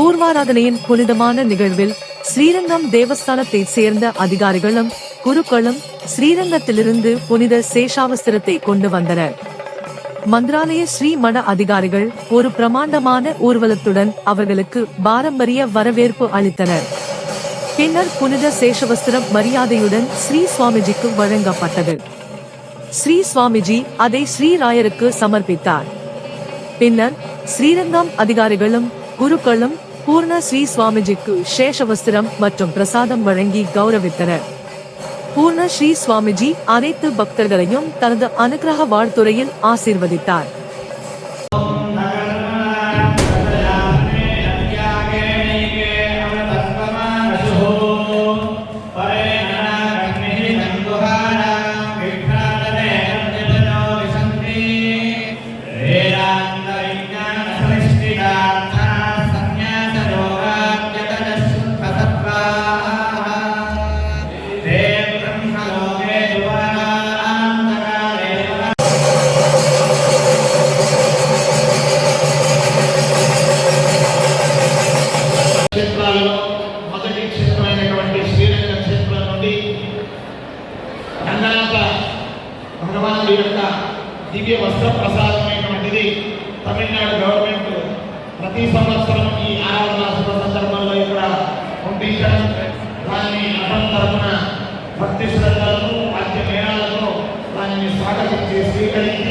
பூர்வாராதனையின் புனிதமான நிகழ்வில் ஸ்ரீரங்கம் தேவஸ்தானத்தை சேர்ந்த அதிகாரிகளும் குருக்களும் ஸ்ரீரங்கத்திலிருந்து புனித சேஷாவஸ்திரத்தை கொண்டு வந்தனர். மந்திராலய ஸ்ரீ மட அதிகாரிகள் ஒரு பிரமாண்டமான ஊர்வலத்துடன் அவர்களுக்கு பாரம்பரிய வரவேற்பு அளித்தனர். பின்னர் புனித சேஷவஸ்திரம் மரியாதையுடன் ஸ்ரீ சுவாமிஜிக்கு வழங்கப்பட்டது. ஸ்ரீ சுவாமிஜி அதை ஸ்ரீராயருக்கு சமர்ப்பித்தார். பின்னர் ஸ்ரீரங்கம் அதிகாரிகளும் குருக்களும் பூர்ண ஸ்ரீ சுவாமிஜிக்கு சேஷவஸ்திரம் மற்றும் பிரசாதம் வழங்கி கௌரவித்தனர். பூர்ண ஸ்ரீ சுவாமிஜி அனைத்து பக்தர்களையும் தனது அனுகிரக வாழ்த்துறையில் ஆசீர்வதித்தார். భగవానుడి యొక్క దివ్య వస్త్ర ప్రసాదమైనటువంటిది తమిళనాడు గవర్నమెంట్ ప్రతి సంవత్సరం ఈ ఆరాధన శుభ సందర్భంలో ఇక్కడ పంపించడం దాన్ని అటం తరఫున భక్తి శ్రద్ధలను వాద్య మేళాలను దానిని స్వాగతం చేసి స్వీకరించి